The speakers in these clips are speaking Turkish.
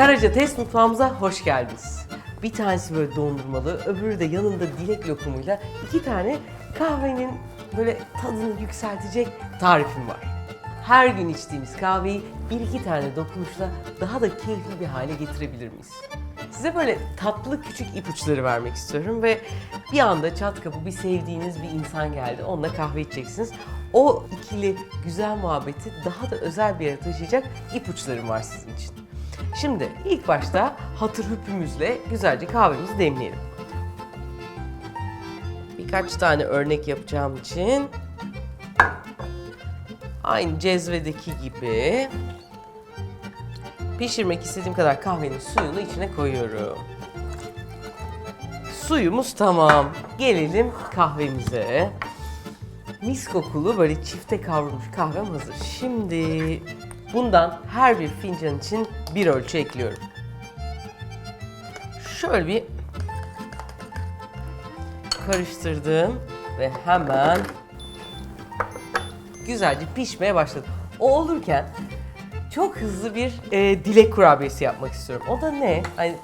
Karaca Test Mutfağımıza hoş geldiniz. Bir tanesi böyle dondurmalı, öbürü de yanında dilek lokumuyla iki tane kahvenin böyle tadını yükseltecek tarifim var. Her gün içtiğimiz kahveyi bir iki tane dokunuşla daha da keyifli bir hale getirebilir miyiz? Size böyle tatlı küçük ipuçları vermek istiyorum ve bir anda çat kapı bir sevdiğiniz bir insan geldi. Onunla kahve içeceksiniz. O ikili güzel muhabbeti daha da özel bir yere taşıyacak ipuçlarım var sizin için. Şimdi ilk başta hatır hüpümüzle güzelce kahvemizi demleyelim. Birkaç tane örnek yapacağım için aynı cezvedeki gibi pişirmek istediğim kadar kahvenin suyunu içine koyuyorum. Suyumuz tamam. Gelelim kahvemize. Mis kokulu böyle çifte kavrulmuş kahvem hazır. Şimdi bundan her bir fincan için bir ölçü ekliyorum. Şöyle bir karıştırdım ve hemen güzelce pişmeye başladı. O olurken çok hızlı bir e, dilek kurabiyesi yapmak istiyorum. O da ne? Hani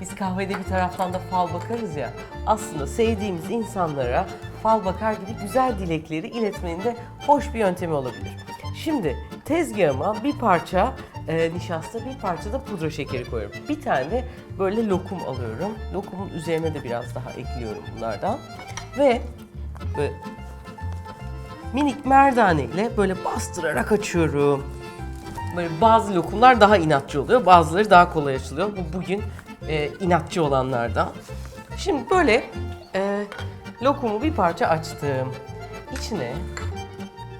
biz kahvede bir taraftan da fal bakarız ya. Aslında sevdiğimiz insanlara fal bakar gibi güzel dilekleri iletmenin de hoş bir yöntemi olabilir. Şimdi tezgahıma bir parça e, nişasta, bir parça da pudra şekeri koyuyorum. Bir tane böyle lokum alıyorum. Lokumun üzerine de biraz daha ekliyorum bunlardan. Ve böyle minik merdane ile böyle bastırarak açıyorum. Böyle bazı lokumlar daha inatçı oluyor, bazıları daha kolay açılıyor. Bu bugün e, inatçı olanlardan. Şimdi böyle e, lokumu bir parça açtım. İçine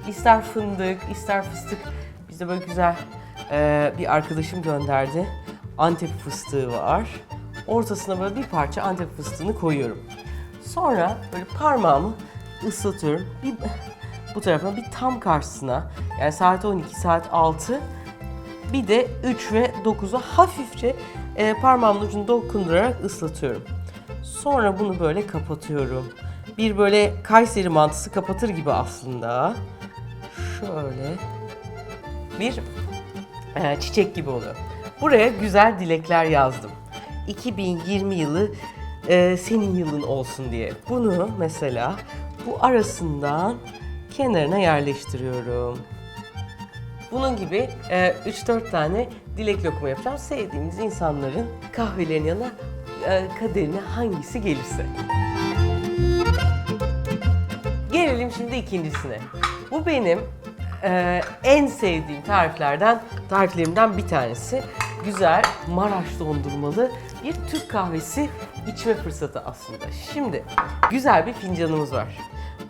ister fındık, ister fıstık. Bizde böyle güzel e, bir arkadaşım gönderdi. Antep fıstığı var. Ortasına böyle bir parça Antep fıstığını koyuyorum. Sonra böyle parmağımı ıslatıyorum. Bir, bu tarafına bir tam karşısına yani saat 12 saat 6 bir de 3 ve 9'a hafifçe e, parmağımın ucunu dokundurarak ıslatıyorum. Sonra bunu böyle kapatıyorum. Bir böyle Kayseri mantısı kapatır gibi aslında. Şöyle bir e, çiçek gibi oluyor. Buraya güzel dilekler yazdım. 2020 yılı e, senin yılın olsun diye. Bunu mesela bu arasından kenarına yerleştiriyorum. Bunun gibi e, 3-4 tane dilek lokumu yapacağım. Sevdiğimiz insanların kahvelerin yanına e, kaderine hangisi gelirse. Gelelim şimdi ikincisine. Bu benim e, en sevdiğim tariflerden, tariflerimden bir tanesi. Güzel Maraş dondurmalı bir Türk kahvesi içme fırsatı aslında. Şimdi güzel bir fincanımız var.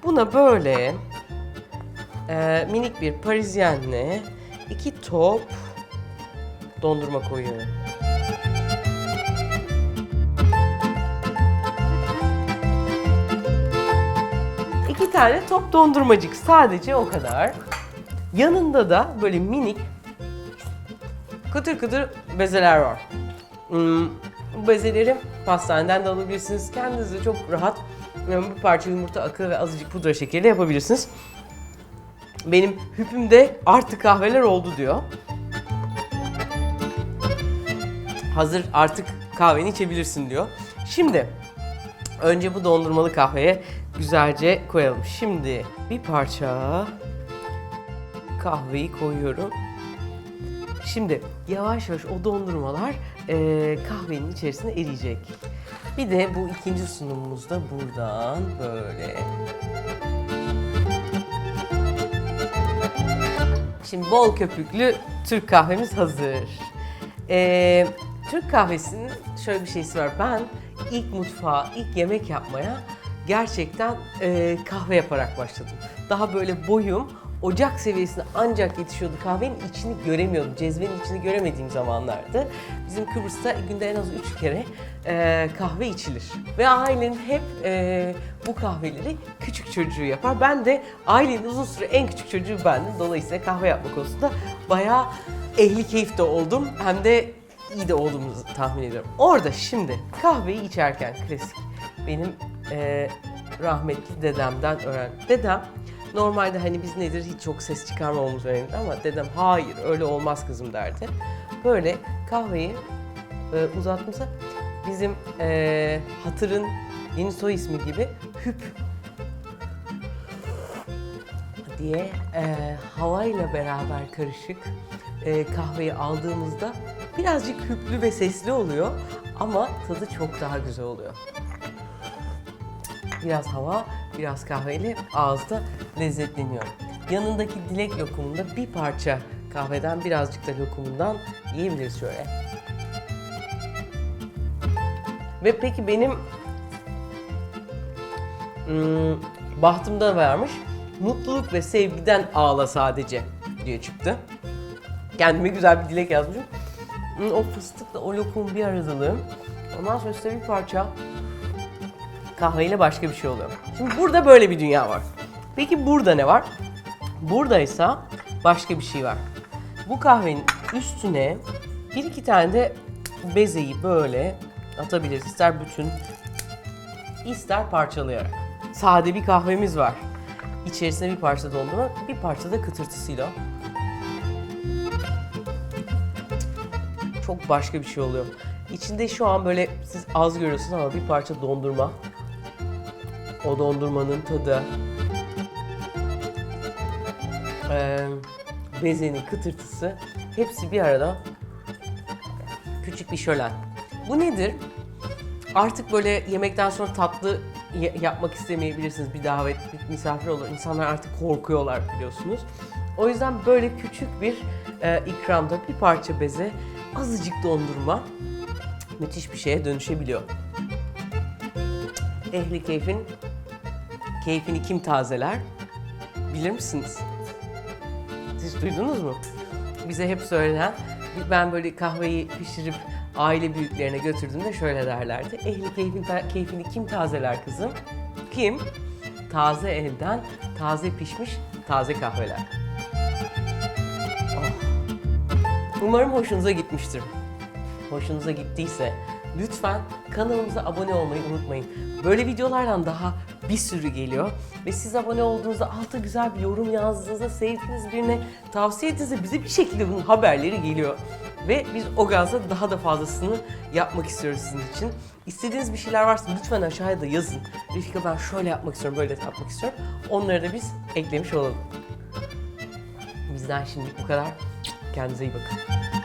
Buna böyle e, minik bir parizyenle iki top dondurma koyuyorum. İki tane top dondurmacık sadece o kadar. Yanında da böyle minik kıtır kıtır bezeler var. Hmm, bu bezeleri pastaneden de alabilirsiniz. Kendiniz de çok rahat yani bir parça yumurta akı ve azıcık pudra şekeri yapabilirsiniz. Benim hüpümde artı kahveler oldu diyor. Hazır artık kahveni içebilirsin diyor. Şimdi önce bu dondurmalı kahveye güzelce koyalım. Şimdi bir parça kahveyi koyuyorum. Şimdi yavaş yavaş o dondurmalar eee, kahvenin içerisine eriyecek. Bir de bu ikinci sunumumuzda buradan böyle. Şimdi bol köpüklü Türk kahvemiz hazır. Eee, Türk kahvesinin şöyle bir şeysi var. Ben ilk mutfağa, ilk yemek yapmaya gerçekten eee, kahve yaparak başladım. Daha böyle boyum ocak seviyesine ancak yetişiyordu. Kahvenin içini göremiyordum. Cezvenin içini göremediğim zamanlardı. Bizim Kıbrıs'ta günde en az üç kere eee, kahve içilir. Ve ailenin hep eee, bu kahveleri küçük çocuğu yapar. Ben de ailenin uzun süre en küçük çocuğu bendim. Dolayısıyla kahve yapma konusunda bayağı ehli keyif de oldum. Hem de iyi de olduğumuzu tahmin ediyorum. Orada şimdi kahveyi içerken klasik benim eee, rahmetli dedemden öğren. Dedem normalde hani biz nedir hiç çok ses çıkarmamamız önemli ama dedem hayır öyle olmaz kızım derdi. Böyle kahveyi e, uzatması bizim e, hatırın yeni soy ismi gibi hüp diye e, havayla beraber karışık e, kahveyi aldığımızda birazcık hüplü ve sesli oluyor ama tadı çok daha güzel oluyor. Biraz hava, biraz kahveyle ağızda lezzetleniyor. Yanındaki dilek lokumunda bir parça kahveden birazcık da lokumundan yiyebiliriz şöyle. Ve peki benim hmm, bahtımda varmış. Mutluluk ve sevgiden ağla sadece diye çıktı. Kendime güzel bir dilek yazmışım. Hmm, O fıstıkla o lokumun bir aradalığı. Ondan sonra size bir parça kahveyle başka bir şey oluyor. Şimdi burada böyle bir dünya var. Peki burada ne var? Buradaysa başka bir şey var. Bu kahvenin üstüne bir iki tane de bezeyi böyle atabiliriz. İster bütün, ister parçalayarak. Sade bir kahvemiz var. İçerisine bir parça dondurma, bir parça da kıtırtısıyla. Çok başka bir şey oluyor. İçinde şu an böyle siz az görüyorsunuz ama bir parça dondurma. O dondurmanın tadı. Ee, bezenin kıtırtısı. Hepsi bir arada. Küçük bir şölen. Bu nedir? Artık böyle yemekten sonra tatlı yapmak istemeyebilirsiniz. Bir davet, bir misafir olur. İnsanlar artık korkuyorlar biliyorsunuz. O yüzden böyle küçük bir e, ikramda bir parça beze, azıcık dondurma müthiş bir şeye dönüşebiliyor. Ehli keyfin keyfini kim tazeler? Bilir misiniz? Siz duydunuz mu? Bize hep söylenen, ben böyle kahveyi pişirip aile büyüklerine götürdüğümde şöyle derlerdi. Ehli keyfin keyfini kim tazeler kızım? Kim? Taze elden, taze pişmiş, taze kahveler. Oh. Umarım hoşunuza gitmiştir. Hoşunuza gittiyse lütfen kanalımıza abone olmayı unutmayın. Böyle videolardan daha bir sürü geliyor. Ve siz abone olduğunuzda alta güzel bir yorum yazdığınızda sevdiğiniz birine tavsiye ettiğinizde bize bir şekilde bunun haberleri geliyor. Ve biz o gazda daha da fazlasını yapmak istiyoruz sizin için. İstediğiniz bir şeyler varsa lütfen aşağıya da yazın. Refika ben şöyle yapmak istiyorum, böyle yapmak istiyorum. Onları da biz eklemiş olalım. Bizden şimdilik bu kadar. Kendinize iyi bakın.